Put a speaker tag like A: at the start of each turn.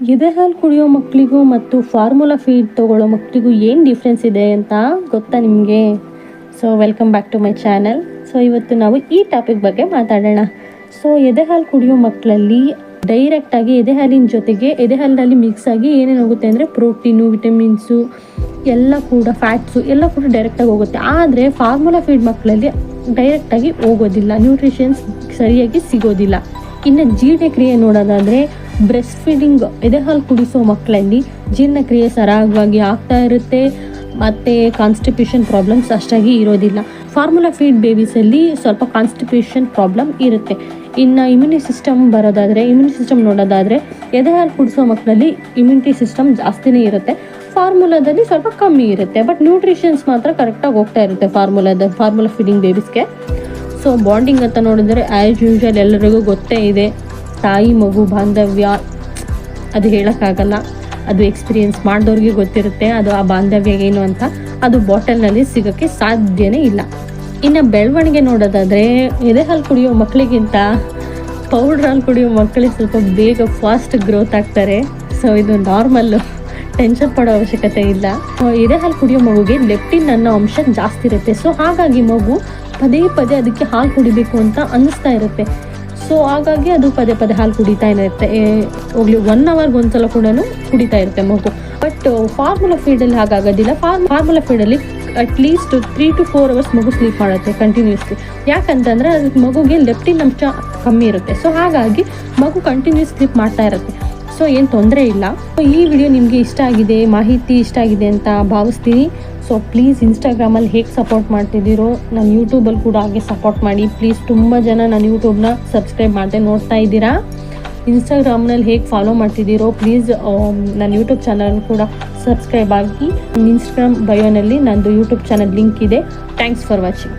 A: ಎದೆ ಹಾಲು ಕುಡಿಯೋ ಮಕ್ಕಳಿಗೂ ಮತ್ತು ಫಾರ್ಮುಲಾ ಫೀಡ್ ತೊಗೊಳ್ಳೋ ಮಕ್ಕಳಿಗೂ ಏನು ಡಿಫ್ರೆನ್ಸ್ ಇದೆ ಅಂತ ಗೊತ್ತಾ ನಿಮಗೆ? So welcome back to my channel so ಇವತ್ತು ನಾವು ಈ ಟಾಪಿಕ್ ಬಗ್ಗೆ ಮಾತಾಡೋಣ. ಸೊ ಎದೆ ಹಾಲು ಕುಡಿಯೋ ಮಕ್ಕಳಲ್ಲಿ ಡೈರೆಕ್ಟಾಗಿ ಎದೆ ಹಾಲಿನ ಜೊತೆಗೆ ಎದೆ ಹಾಲಿನಲ್ಲಿ ಮಿಕ್ಸ್ ಆಗಿ ಏನೇನು ಹೋಗುತ್ತೆ ಅಂದರೆ ಪ್ರೋಟೀನು ವಿಟಮಿನ್ಸು ಎಲ್ಲ ಕೂಡ ಫ್ಯಾಟ್ಸು ಎಲ್ಲ ಕೂಡ ಡೈರೆಕ್ಟಾಗಿ ಹೋಗುತ್ತೆ. ಆದರೆ ಫಾರ್ಮುಲಾ ಫೀಡ್ ಮಕ್ಕಳಲ್ಲಿ ಡೈರೆಕ್ಟಾಗಿ ಹೋಗೋದಿಲ್ಲ. ನ್ಯೂಟ್ರಿಷನ್ಸ್ ಸರಿಯಾಗಿ ಸಿಗೋದಿಲ್ಲ. ಇನ್ನು ಜೀರ್ಣಕ್ರಿಯೆ ನೋಡೋದಾದರೆ ಬ್ರೆಸ್ಟ್ ಫೀಡಿಂಗ್ ಎದೆ ಹಾಲು ಕುಡಿಸೋ ಮಕ್ಕಳಲ್ಲಿ ಜೀರ್ಣಕ್ರಿಯೆ ಸರಾಗವಾಗಿ ಆಗ್ತಾ ಇರುತ್ತೆ. ಮತ್ತು ಕಾನ್ಸ್ಟಿಪ್ಯೂಷನ್ ಪ್ರಾಬ್ಲಮ್ಸ್ ಅಷ್ಟಾಗಿ ಇರೋದಿಲ್ಲ. ಫಾರ್ಮುಲಾ ಫೀಡ್ ಬೇಬೀಸಲ್ಲಿ ಸ್ವಲ್ಪ ಕಾನ್ಸ್ಟಿಪ್ಯೂಷನ್ ಪ್ರಾಬ್ಲಮ್ ಇರುತ್ತೆ. ಇನ್ನು ಇಮ್ಯುನಿ ಸಿಸ್ಟಮ್ ಬರೋದಾದರೆ ಇಮ್ಯುನಿ ಸಿಸ್ಟಮ್ ನೋಡೋದಾದರೆ ಎದೆ ಹಾಲು ಕುಡಿಸೋ ಮಕ್ಕಳಲ್ಲಿ ಇಮ್ಯುನಿಟಿ ಸಿಸ್ಟಮ್ ಜಾಸ್ತಿನೇ ಇರುತ್ತೆ. ಫಾರ್ಮುಲಾದಲ್ಲಿ ಸ್ವಲ್ಪ ಕಮ್ಮಿ ಇರುತ್ತೆ. ಬಟ್ ನ್ಯೂಟ್ರಿಷನ್ಸ್ ಮಾತ್ರ ಕರೆಕ್ಟಾಗಿ ಹೋಗ್ತಾ ಇರುತ್ತೆ ಫಾರ್ಮುಲಾದ ಫಾರ್ಮುಲಾ ಫೀಡಿಂಗ್ ಬೇಬೀಸ್ಗೆ ಸೊ ಬಾಂಡಿಂಗ್ ಅಂತ ನೋಡಿದ್ರೆ ಆ್ಯಸ್ ಯೂಶ್ವಲ್ ಎಲ್ಲರಿಗೂ ಗೊತ್ತೇ ಇದೆ. ತಾಯಿ, ಮಗು, ಬಾಂಧವ್ಯ, ಅದು ಹೇಳೋಕ್ಕಾಗಲ್ಲ. ಅದು ಎಕ್ಸ್ಪೀರಿಯೆನ್ಸ್ ಮಾಡಿದವ್ರಿಗೆ ಗೊತ್ತಿರುತ್ತೆ, ಅದು ಆ ಬಾಂಧವ್ಯ ಏನು ಅಂತ. ಅದು ಬಾಟಲ್ನಲ್ಲಿ ಸಿಗೋಕ್ಕೆ ಸಾಧ್ಯನೇ ಇಲ್ಲ. ಇನ್ನು ಬೆಳವಣಿಗೆ ನೋಡೋದಾದರೆ ಎದೆ ಹಾಲು ಕುಡಿಯೋ ಮಕ್ಕಳಿಗಿಂತ ಪೌಡ್ರ್ ಹಾಲು ಕುಡಿಯೋ ಮಕ್ಕಳಿಗೆ ಸ್ವಲ್ಪ ಬೇಗ ಫಾಸ್ಟ್ ಗ್ರೋತ್ ಆಗ್ತಾರೆ. ಸೊ ಇದು ನಾರ್ಮಲ್ಲು ಟೆನ್ಷನ್ ಪಡೋ ಅವಶ್ಯಕತೆ ಇಲ್ಲ. ಎದೆ ಹಾಲು ಕುಡಿಯೋ ಮಗುಗೆ ಲೆಪ್ಟಿನ್ ಅನ್ನೋ ಅಂಶ ಜಾಸ್ತಿ ಇರುತ್ತೆ. ಸೊ ಹಾಗಾಗಿ ಮಗು ಪದೇ ಪದೇ ಅದಕ್ಕೆ ಹಾಲು ಕುಡಿಬೇಕು ಅಂತ ಅನ್ನಿಸ್ತಾ ಇರುತ್ತೆ. ಸೊ ಹಾಗಾಗಿ ಅದು ಪದೇ ಪದೇ ಹಾಲು ಕುಡಿತಾ ಇರುತ್ತೆ. ಹೋಗ್ಲಿ ಒನ್ ಅವರ್ಗೆ ಒಂದ್ಸಲ ಕೂಡ ಕುಡಿತಾ ಇರುತ್ತೆ ಮಗು. ಬಟ್ ಫಾರ್ಮುಲಾ ಫೀಡಲ್ಲಿ ಹಾಗಾಗೋದಿಲ್ಲ. Form formula ಫೀಡಲ್ಲಿ at least three to four hours ಮಗು ಸ್ಲೀಪ್ ಮಾಡುತ್ತೆ ಕಂಟಿನ್ಯೂಸ್ಲಿ ಯಾಕಂತಂದರೆ ಅದಕ್ಕೆ ಮಗುಗೆ ಲೆಪ್ಟಿನ್ ಅಂಶ ಕಮ್ಮಿ ಇರುತ್ತೆ. ಸೊ ಹಾಗಾಗಿ ಮಗು ಕಂಟಿನ್ಯೂಸ್ ಸ್ಲೀಪ್ ಮಾಡ್ತಾ ಇರುತ್ತೆ. ಸೊ ಏನು ತೊಂದರೆ ಇಲ್ಲ. ಈ ವಿಡಿಯೋ ನಿಮಗೆ ಇಷ್ಟ ಆಗಿದೆ, ಮಾಹಿತಿ ಇಷ್ಟ ಆಗಿದೆ ಅಂತ ಭಾವಿಸ್ತೀನಿ. ಸೊ ಪ್ಲೀಸ್ ಇನ್ಸ್ಟಾಗ್ರಾಮಲ್ಲಿ ಹೇಗೆ ಸಪೋರ್ಟ್ ಮಾಡ್ತಿದ್ದೀರೋ, ನಾನು ಯೂಟ್ಯೂಬಲ್ಲಿ ಕೂಡ ಹಾಗೆ ಸಪೋರ್ಟ್ ಮಾಡಿ. ಪ್ಲೀಸ್ ತುಂಬ ಜನ ನಾನು ಯೂಟ್ಯೂಬ್ನ ಸಬ್ಸ್ಕ್ರೈಬ್ ಮಾಡದೆ ನೋಡ್ತಾ ಇದ್ದೀರಾ. ಇನ್ಸ್ಟಾಗ್ರಾಮ್ನಲ್ಲಿ ಹೇಗೆ ಫಾಲೋ ಮಾಡ್ತಿದ್ದೀರೋ ಪ್ಲೀಸ್ ನನ್ನ ಯೂಟ್ಯೂಬ್ ಚಾನಲ್ ಕೂಡ ಸಬ್ಸ್ಕ್ರೈಬ್ ಆಗಿ. ಇನ್ಸ್ಟಾಗ್ರಾಮ್ ಬಯೋನಲ್ಲಿ ನಂದು ಯೂಟ್ಯೂಬ್ ಚಾನಲ್ ಲಿಂಕ್ ಇದೆ. Thanks for watching